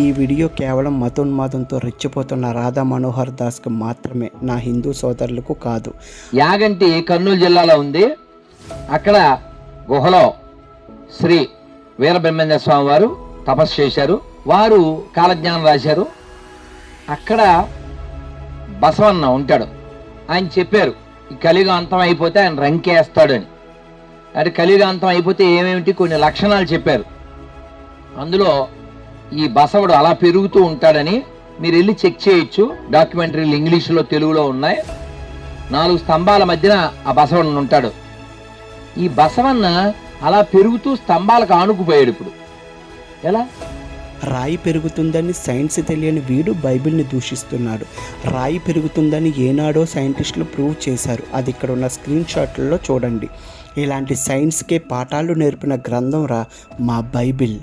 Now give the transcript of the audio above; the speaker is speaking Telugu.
ఈ వీడియో కేవలం మతోన్మాదంతో రెచ్చిపోతున్న రాధా మనోహర్ దాస్కు మాత్రమే నా హిందూ సోదరులకు కాదు. యాగంటి కర్నూలు జిల్లాలో ఉంది. అక్కడ గుహలో శ్రీ వీరబ్రహ్మేంద్ర స్వామి వారు తపస్సు చేశారు. వారు కాలజ్ఞానం రాశారు. అక్కడ బసవన్న ఉంటాడు. ఆయన చెప్పారు ఈ కలియుగ అంతం అయిపోతే ఆయన రంకేస్తాడని అంటే కలియుగ అంతం అయిపోతే ఏమేమిటి? కొన్ని లక్షణాలు చెప్పారు. అందులో ఈ బసవుడు అలా పెరుగుతూ ఉంటాడని మీరు వెళ్ళి చెక్ చేయొచ్చు. డాక్యుమెంటరీలు ఇంగ్లీష్లో తెలుగులో ఉన్నాయి. నాలుగు స్తంభాల మధ్యన ఆ బసవన్న ఉంటాడు. ఈ బసవన్న అలా పెరుగుతూ స్తంభాలకు ఆనుకుపోయాడు ఇప్పుడు. ఎలా? రాయి పెరుగుతుందని సైన్స్ తెలియని వీడు బైబిల్ని దూషిస్తున్నాడు. రాయి పెరుగుతుందని ఏనాడో సైంటిస్టులు ప్రూవ్ చేశారు. అది ఇక్కడ ఉన్న స్క్రీన్ షాట్లలో చూడండి. ఇలాంటి సైన్స్కే పాఠాలు నేర్పిన గ్రంథం రా మా బైబిల్.